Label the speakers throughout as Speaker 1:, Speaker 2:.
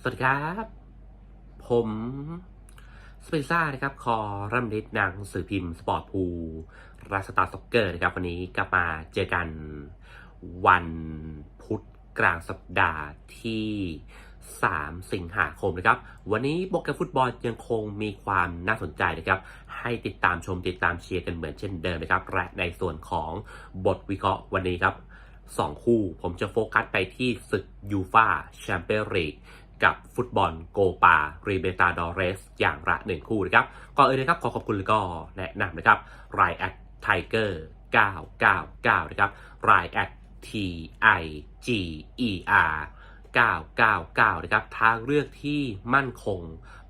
Speaker 1: สวัสดีครับ ผมสเปซ่านะครับ คอรัมลิดหนังสือพิมพ์ สปอร์ตพูรัสตาร์ซ็อกเกอร์นะครับ วันนี้กลับมาเจอกันวันพุธกลางสัปดาห์ที่ 3 สิงหาคมนะครับ วันนี้โปรแกรมฟุตบอลยังคงมีความน่าสนใจนะครับ ให้ติดตามชมติดตามเชียร์กันเหมือนเช่นเดิมนะครับ และในส่วนของบทวิเคราะห์วันนี้ครับสองคู่ผมจะโฟกัสไปที่ศึกยูฟาแชมเปี้ยนลีก กับฟุตบอลโกปารีเบตาดอเรส อย่างละหนึ่งคู่นะครับก่อนอื่นนะครับขอขอบคุณแล้วก็แนะนำนะครับรายแอดไทเกอร์999 นะครับรายแอด T I G E R 999 นะครับ ทางเลือกที่มั่นคง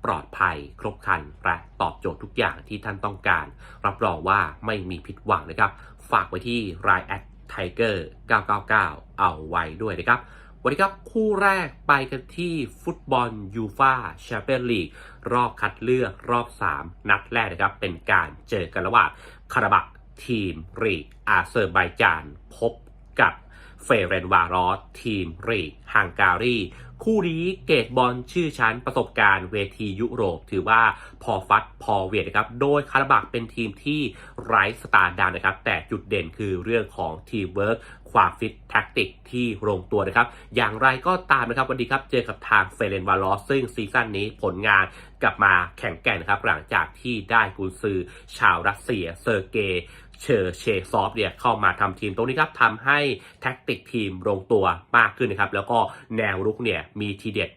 Speaker 1: ปลอดภัยครบครัน และตอบโจทย์ทุกอย่างที่ท่านต้องการ รับรองว่าไม่มีผิดหวังนะครับ ฝากไว้ที่รายแอดไทเกอร์999 เอาไว้ด้วยนะครับ วันนี้ครับคู่แรกไปกันที่ฟุตบอลยูฟาแชมเปี้ยนลีกรอบคัดเลือกรอบ 3 นัดแรกนะครับ เป็นการเจอกันระหว่างคาราบักทีมรีอาเซอร์ไบจานพบกับ เฟเรนวารอสทีมรีฮังการี คู่นี้เกตบอลชื่อชั้นประสบการณ์เวทียุโรป ถือว่าพอฟัดพอเวียดนะครับ โดยคาราบักเป็นทีมที่ไร้สตาร์ดาวนะครับ แต่จุดเด่นคือเรื่องของทีมเวิร์กความฟิตแท็กติกที่ลงตัวนะครับ อย่างไรก็ตามนะครับวันนี้ครับ เจอกับทางเฟเรนวาลอสซึ่งซีซั่นนี้ผลงานกลับมาแข่งแก่นะครับ หลังจากที่ได้กุนซือชาวรัสเซียเซอร์เกย์ เชอร์เชซอฟเนี่ยเข้ามาทำทีมตรงนี้ครับทำให้แท็กติกทีมลงตัวมากขึ้นนะครับ แล้วก็แนวรุกเนี่ยมีทีเด็ด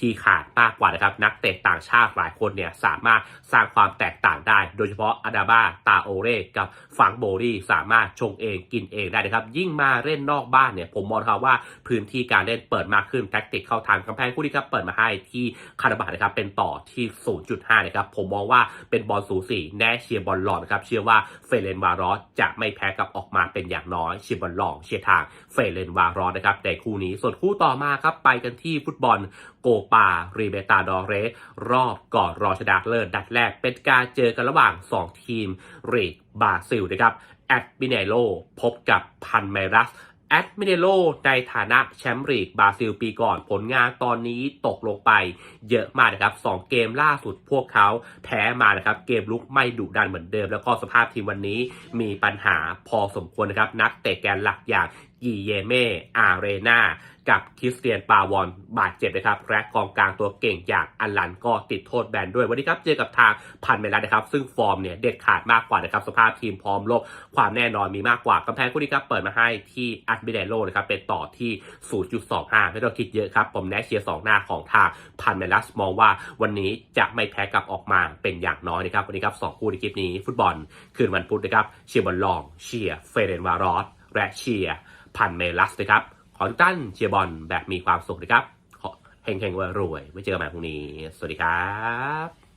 Speaker 1: ที่ขาดมากกว่านะครับ นักเตะต่างชาติหลายคนเนี่ยสามารถสร้างความแตกต่างได้ โดยเฉพาะอาดาบ้าตาโอเร่กับฟังโบรี่สามารถชงเองกินเองได้นะครับ ยิ่งมาเล่นนอกบ้านเนี่ยผมมองครับว่าพื้นที่การเล่นเปิดมากขึ้นแท็กติกเข้าทางกำแพงคู่นี้ครับเปิดมาให้ที่คาราบานะครับเป็นต่อที่ 0.5 นะครับ ผมมองว่าเป็นบอลสูสีแน่เชียร์บอลหลอนะครับเชื่อว่าเฟเรนวารอสจะไม่แพ้กับออกมาเป็นอย่างน้อยเชียร์บอลหลองเชียร์ทางเฟเรนวารอสนะครับในคู่นี้ส่วนคู่ต่อมาครับไปกันที่ฟุตบอลโกปารีเบตาดอเรสรอบก่อนรอชนะเลิศดัดแรกเป็นการเจอกันระหว่าง 2 ทีมเรกบราซิลนะครับแอดมิเนโลพบกับพันเมรัสแอดมิเนโลในฐานะแชมป์ลีกบราซิลปีก่อนผลงานตอนนี้ตกลงไปเยอะมากนะครับ 2 เกมล่าสุดพวกเขาแพ้มานะครับ เกมลุกไม่ดุดันเหมือนเดิม แล้วก็สภาพทีมวันนี้มีปัญหาพอสมควรนะครับ นักเตะแกนหลักอย่าง กีเยเม่อาเรนากับคริสเตียนปาวอนบาดเจ็บนะครับ และกองกลางตัวเก่งอย่างอันลันก็ติดโทษแบนด้วย วันนี้ครับเจอกับทางพันเมลัสนะครับ ซึ่งฟอร์มเนี่ยเด็ดขาดมากกว่านะครับ สภาพทีมพร้อมลบความแน่นอนมีมากกว่ากำแพงคู่นี้ครับเปิดมาให้ที่อัดบิเดโลนะครับเป็นต่อที่ 0.25 ไม่ต้องคิดเยอะครับ ผมแนชเชียร์สองหน้าของทางพันเมลัสมองว่าวันนี้จะไม่แพ้กับออกมาเป็นอย่างน้อยนะครับวันนี้ครับสองคู่ในคลิปนี้ฟุตบอลคืนวันพุธนะครับเชียร์บอลลองเชียร์เฟเรนวารอสและเชียร์ พันเมลัสนะครับ ขอทุกท่านเชียร์บอลแบบมีความสุขนะครับเฮงเฮงรวยๆไว้เจอกันใหม่พรุ่งนี้ สวัสดีครับ